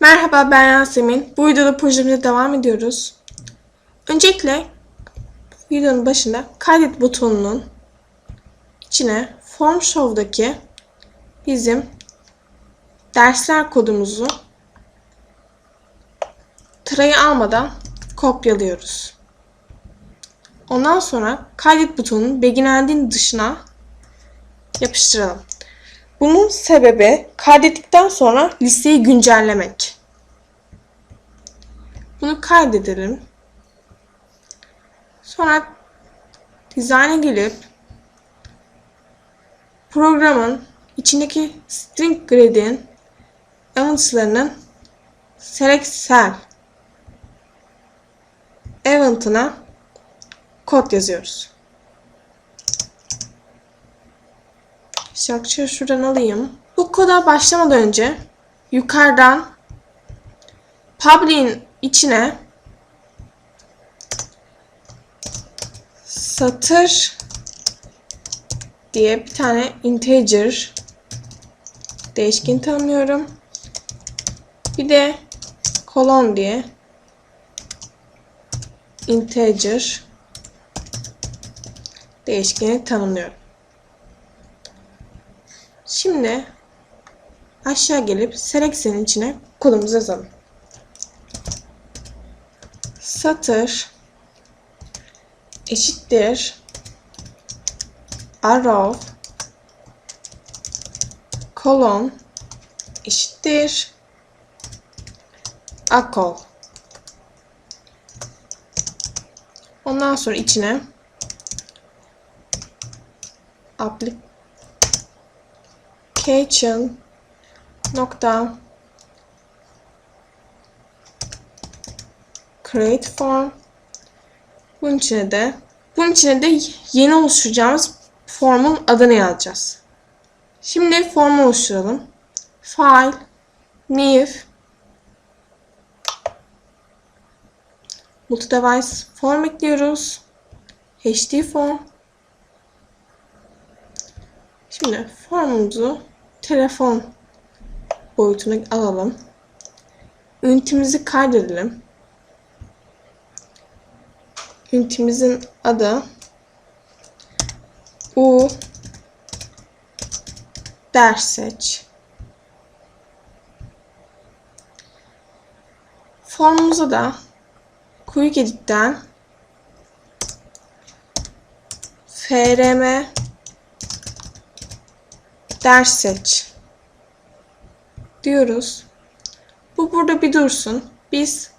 Merhaba ben Yasemin. Bu videoda projemize devam ediyoruz. Öncelikle videonun başında kaydet butonunun içine Form Show'daki bizim dersler kodumuzu tırayı almadan kopyalıyoruz. Ondan sonra kaydet butonunun beginend'in dışına yapıştıralım. Bunun sebebi kaydettikten sonra listeyi güncellemek. Bunu kaydedelim. Sonra design'a gelip programın içindeki string grid'in elements'larının select cell event'ına kod yazıyoruz. Şarkıyı şuradan alayım. Bu koda başlamadan önce yukarıdan public'in içine satır diye bir tane integer değişken tanımlıyorum. Bir de kolon diye integer değişkeni tanımlıyorum. Şimdi aşağı gelip select'in içine kodumuzu yazalım. Satır. Eşittir. Arrow kolon. Eşittir. Akol. Ondan sonra içine application nokta create form bunun içine de bunun içine de yeni oluşturacağımız formun adını yazacağız. Şimdi formu oluşturalım. File new multi device form ekliyoruz. HD form Şimdi formumuzu telefon boyutuna alalım. Ünitemizi kaydedelim. Ünitemizin adı U ders seç. Formumuza da Quick Edit'ten frm ders seç diyoruz. Bu burada bir dursun. Biz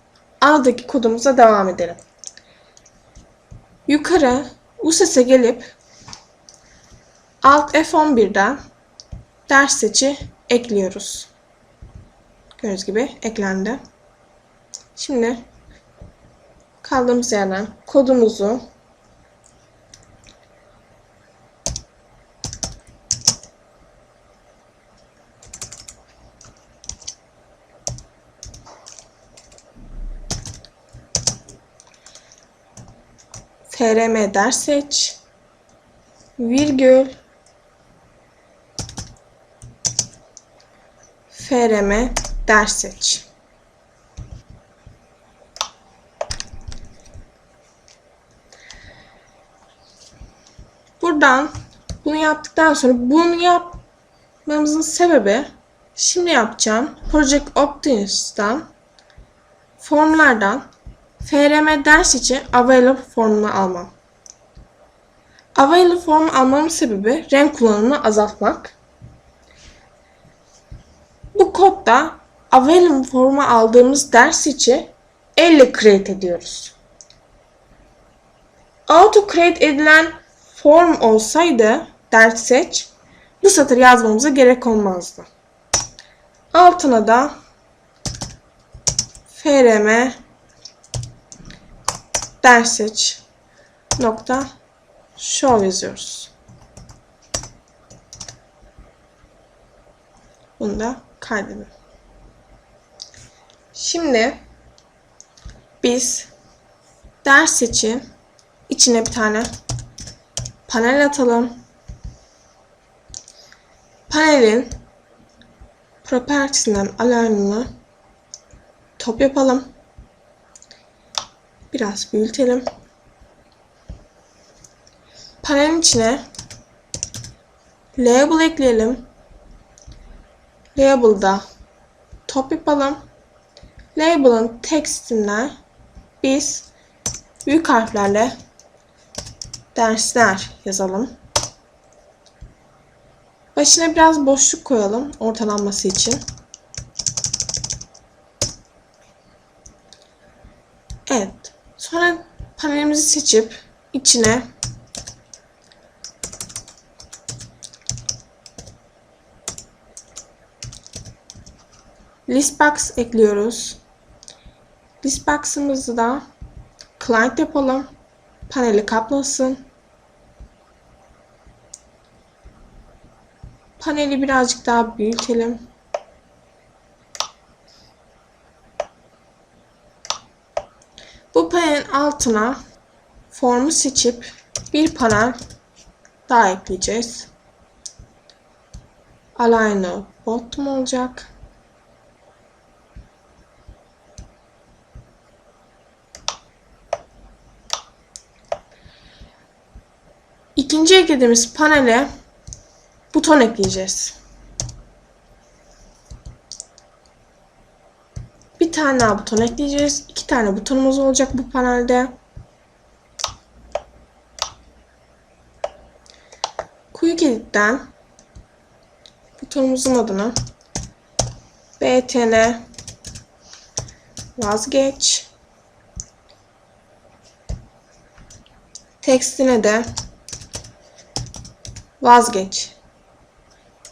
A'daki kodumuza devam edelim. Yukarı USES'e gelip Alt F11'den ders seçi ekliyoruz. Gördüğünüz gibi eklendi. Şimdi kaldığımız yerden kodumuzu frm ders seç virgül frm ders seç. Buradan bunu yaptıktan sonra bunu yapmamızın sebebi şimdi yapacağım Project Optimus'tan formlardan FRM ders için available formunu almam. Available form almamın sebebi renk kullanımını azaltmak. Bu kodda available formu aldığımız ders için elle create ediyoruz. Auto create edilen form olsaydı ders seç bu satır yazmamıza gerek olmazdı. Altına da frm ders seç nokta show yazıyoruz. Bunu da kaydedelim. Şimdi biz ders seçi içine bir tane panel atalım. Panelin propertiesinden alarmını top yapalım. Biraz büyütelim. Panelin içine label ekleyelim. Label'da top yapalım. Label'ın tekstinden biz büyük harflerle dersler yazalım. Başına biraz boşluk koyalım ortalanması için. Evet. Sonra panelimizi seçip içine listbox ekliyoruz. Listbox'ımızı da client yapalım. Paneli kaplasın. Paneli birazcık daha büyütelim. Bu panelin altına formu seçip bir panel daha ekleyeceğiz. Align bottom olacak. İkinci eklediğimiz panele buton ekleyeceğiz. Bir tane daha buton ekleyeceğiz. İki tane butonumuz olacak bu panelde. Quick Edit'ten butonumuzun adını btn vazgeç tekstine de vazgeç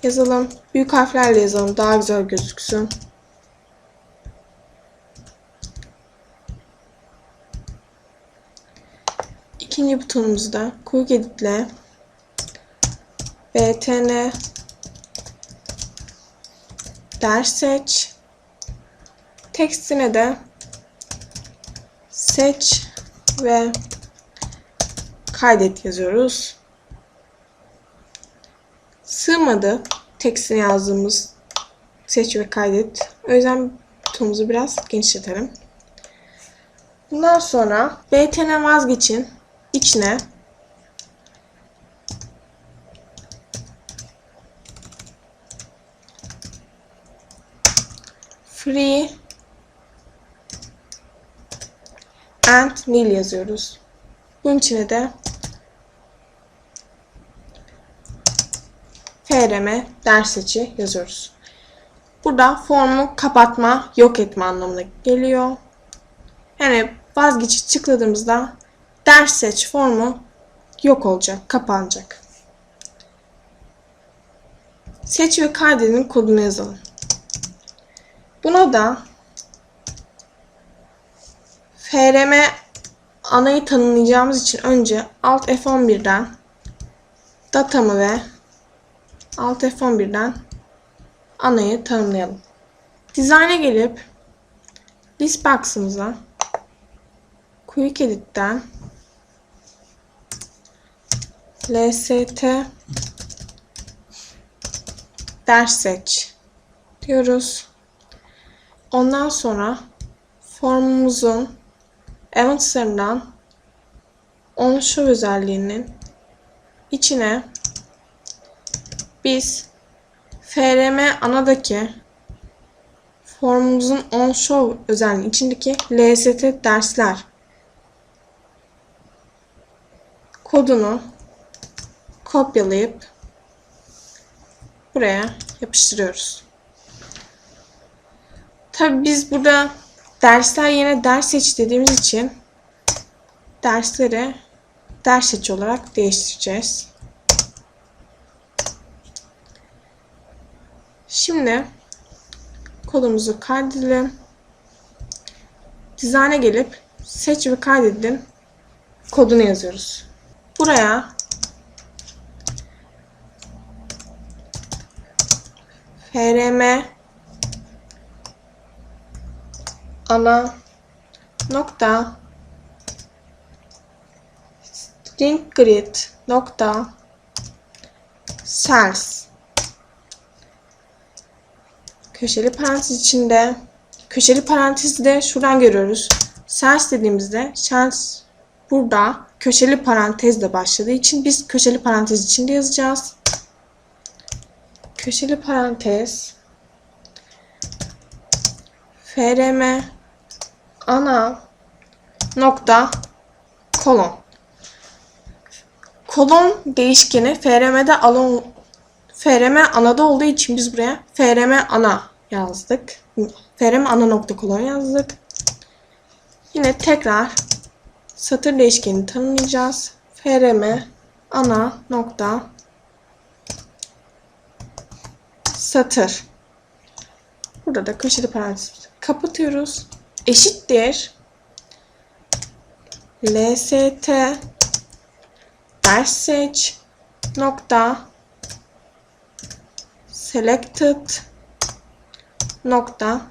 yazalım. Büyük harflerle yazalım. Daha güzel gözüksün. İkinci butonumuzu da Quick Edit'le btn ders seç tekstine de seç ve kaydet yazıyoruz. Sığmadı tekstini yazdığımız seç ve kaydet. O yüzden butonumuzu biraz genişletelim. Bundan sonra btn vazgeçin içine free and nil yazıyoruz. Bunun içine de frm ders seçi yazıyoruz. Burada formu kapatma, yok etme anlamına geliyor. Yani vazgeçi tıkladığımızda ders seç formu yok olacak, kapanacak. Seç ve kaydedin kodunu yazalım. Buna da FRM anayı tanımlayacağımız için önce Alt F11'den datamı ve Alt F11'den anayı tanımlayalım. Design'e gelip listbox'ımıza Quick Edit'ten lst ders seç diyoruz. Ondan sonra formumuzun events'larından on show özelliğinin içine biz frm anadaki formumuzun on show özelliğinin içindeki lst dersler kodunu kopyalayıp buraya yapıştırıyoruz. Tabi biz burada dersler yerine ders seç dediğimiz için dersleri ders seç olarak değiştireceğiz. Şimdi kodumuzu kaydedelim. Design'e gelip seç ve kaydedin kodunu yazıyoruz. Buraya frm ana. Nokta. String grid. Nokta. Cells. Köşeli parantez içinde. Köşeli parantezi de şuradan görüyoruz. Sens dediğimizde sens burada köşeli parantezle başladığı için biz köşeli parantez içinde yazacağız. Köşeli parantez frm ana nokta kolon. Kolon değişkeni frm'de alon frm anada olduğu için biz buraya frm ana yazdık. frm ana nokta kolon yazdık. Yine tekrar satır değişkenini tanımlayacağız. frm ana nokta satır. Burada da köşeli parantez kapatıyoruz. Eşittir. Lst ders seç. Nokta. Selected. Nokta.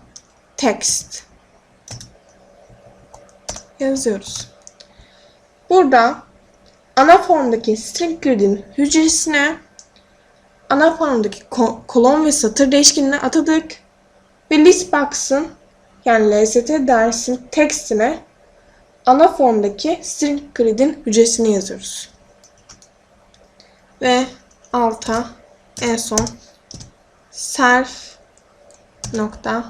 Text. Yazıyoruz. Burada ana formdaki string grid'in hücresine ana formdaki ko- kolon ve satır değişkenini atadık ve listbox'ın yani lst dersin tekstine ana formdaki string grid'in hücresini yazıyoruz. Ve alta en son self nokta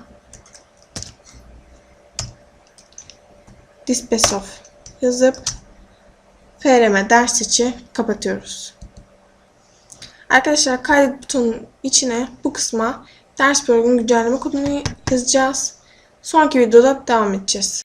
dispesof yazıp frm ders içi kapatıyoruz. Arkadaşlar kaydet butonun içine bu kısma ders programı güncelleme kodunu yazacağız. Sonraki videoda devam edeceğiz.